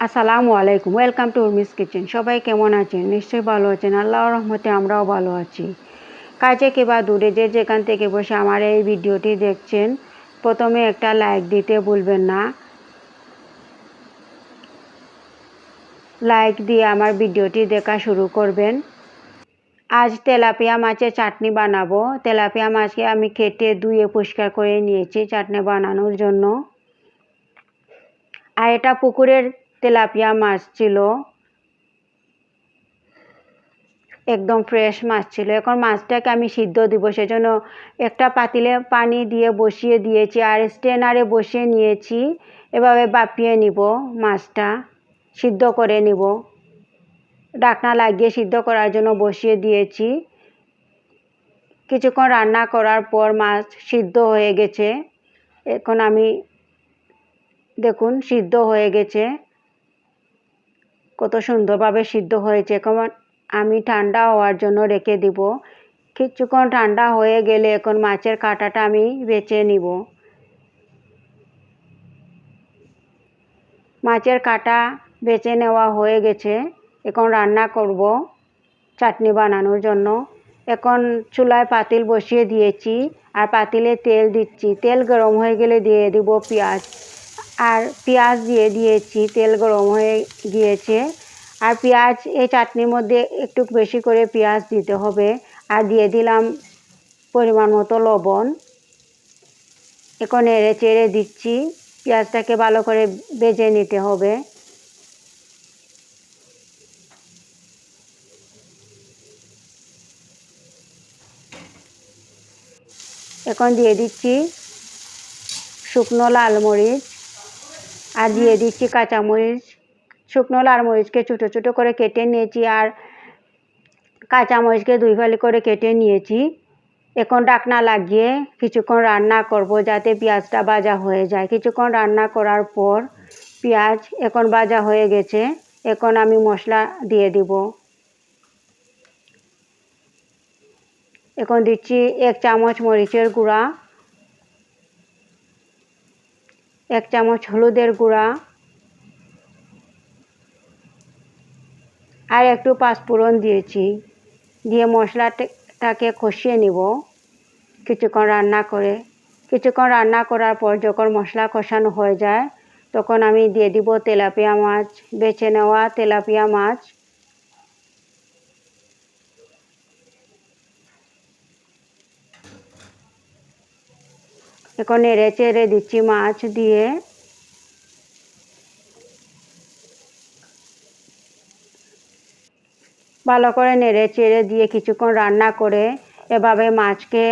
আসসালামু আলাইকুম, welcome to Urmi's kitchen. সবাই কেমন আছেন? নিশ্চয়ই ভালো আছেন। আল্লাহর রহমতে আমরাও ভালো আছি। কাজে কিংবা দূরে যে যেখান থেকে বসে আমার এই ভিডিওটি দেখছেন, প্রথমে একটা লাইক দিতে ভুলবেন না। লাইক দিয়ে আমার ভিডিওটি দেখা শুরু করবেন। আজ তেলাপিয়া মাছের চাটনি বানাবো। তেলাপিয়া মাছকে আমি কেটে ধুয়ে পরিষ্কার করে নিয়েছি চাটনি বানানোর জন্য। আর এটা পুকুরের তেলাপিয়া মাছ ছিল। একদম ফ্রেশ মাছ ছিল। এখন মাছটাকে আমি সিদ্ধ দিব, সেজন্য একটা পাতিলে পানি দিয়ে বসিয়ে দিয়েছি আর স্টেনারে বসিয়ে নিয়েছি। এভাবে বাপিয়ে নিব মাছটা, সিদ্ধ করে নিব। ডাকনা লাগিয়ে সিদ্ধ করার জন্য বসিয়ে দিয়েছি। কিছুক্ষণ রান্না করার পর মাছ সিদ্ধ হয়ে গেছে। এখন আমি, দেখুন, সিদ্ধ হয়ে গেছে। কত সুন্দরভাবে সিদ্ধ হয়েছে। এখন আমি ঠান্ডা হওয়ার জন্য রেখে দিব। কিছুক্ষণ ঠান্ডা হয়ে গেলে এখন মাছের কাঁটাটা আমি বেছে নিব। মাছের কাঁটা বেছে নেওয়া হয়ে গেছে। এখন রান্না করব চাটনি বানানোর জন্য। এখন চুলায় পাতিল বসিয়ে দিয়েছি আর পাতিলে তেল দিচ্ছি। তেল গরম হয়ে গেলে দিয়ে দিব পেঁয়াজ। আর পেঁয়াজ দিয়ে দিয়েছি, তেল গরম হয়ে গিয়েছে। আর পেঁয়াজ, এই চাটনির মধ্যে একটু বেশি করে পেঁয়াজ দিতে হবে। আর দিয়ে দিলাম পরিমাণ মতো লবণ। এখন এড়ে চেড়ে দিচ্ছি। পেঁয়াজটাকে ভালো করে বেজে নিতে হবে। এখন দিয়ে দিচ্ছি শুকনো লাল মরিচ। আর দিয়ে দিচ্ছি কাঁচামরিচ। শুকনো লাল মরিচকে ছোটো ছোটো করে কেটে নিয়েছি আর কাঁচামরিচকে দুই ফালি করে কেটে নিয়েছি। এখন ডাকনা লাগিয়ে কিছুক্ষণ রান্না করব যাতে পেঁয়াজটা ভাজা হয়ে যায়। কিছুক্ষণ রান্না করার পর পেঁয়াজ এখন ভাজা হয়ে গেছে। এখন আমি মশলা দিয়ে দিব। এখন দিচ্ছি এক চামচ মরিচের গুঁড়া। এক চামচ হলুদের গুঁড়া, আর একটু পাঁচফোড়ন দিয়েছি। দিয়ে মশলাটাকে কষিয়ে নিব। কিছুক্ষণ রান্না করে, কিছুক্ষণ রান্না করার পর যখন মশলা কষানো হয়ে যায়, তখন আমি দিয়ে দিব তেলাপিয়া মাছ। বেছে নেওয়া তেলাপিয়া মাছ। এখন নেড়ে চেড়ে দিচ্ছি মাছ দিয়ে। ভালো করে নেড়ে চেড়ে দিয়ে কিছুক্ষণ রান্না করে এভাবে মাছকে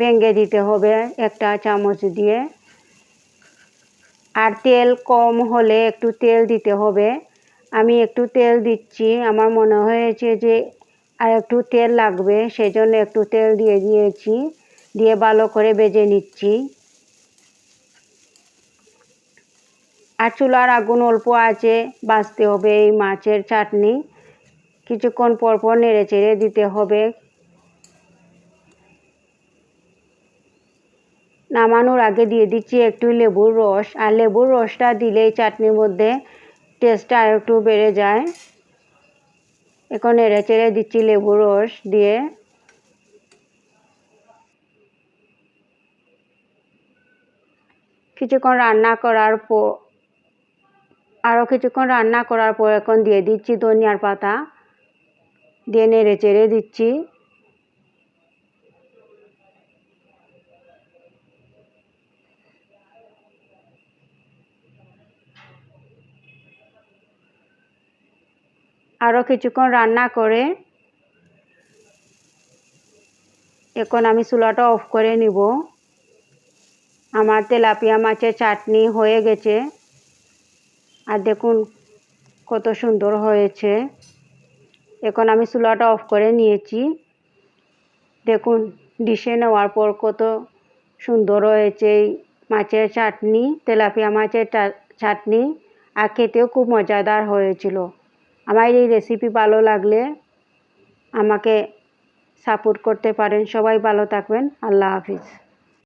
ভেঙে দিতে হবে একটা চামচ দিয়ে। আর তেল কম হলে একটু তেল দিতে হবে। আমি একটু তেল দিচ্ছি, আমার মনে হয়েছে যে আর একটু তেল লাগবে, সেজন্য একটু তেল দিয়ে দিয়েছি, দিয়ে ভালো করে বেজে নিচ্ছি। আর চুলার আগুন অল্প আছে, বাঁচতে হবে এই মাছের চাটনি। কিছুক্ষণ পর পর নেড়ে চেড়ে দিতে হবে। নামানোর আগে দিয়ে দিচ্ছি একটু লেবুর রস। আর লেবুর রসটা দিলেই চাটনির মধ্যে টেস্টটা আর একটু বেড়ে যায়। এখন নেড়ে চেড়ে দিচ্ছি লেবুর রস দিয়ে। কিছুক্ষণ রান্না করার পর আরও কিছুক্ষণ রান্না করার পর এখন দিয়ে দিচ্ছি ধনিয়ার পাতা। দিয়ে নেড়ে চেড়ে দিচ্ছি। আরও কিছুক্ষণ রান্না করে এখন আমি চুলাটা অফ করে নিব। আমার তেলাপিয়া মাছের চাটনি হয়ে গেছে। আর দেখুন কত সুন্দর হয়েছে। এখন আমি চুলাটা অফ করে নিয়েছি। দেখুন, ডিশে নেওয়ার পর কত সুন্দর হয়েছে এই মাছের চাটনি, তেলাপিয়া মাছের চাটনি, আর খেতেও খুব মজাদার হয়েছিল। আমার এই রেসিপি ভালো লাগলে আমাকে সাপোর্ট করতে পারেন। সবাই ভালো থাকবেন। আল্লাহ হাফিজ।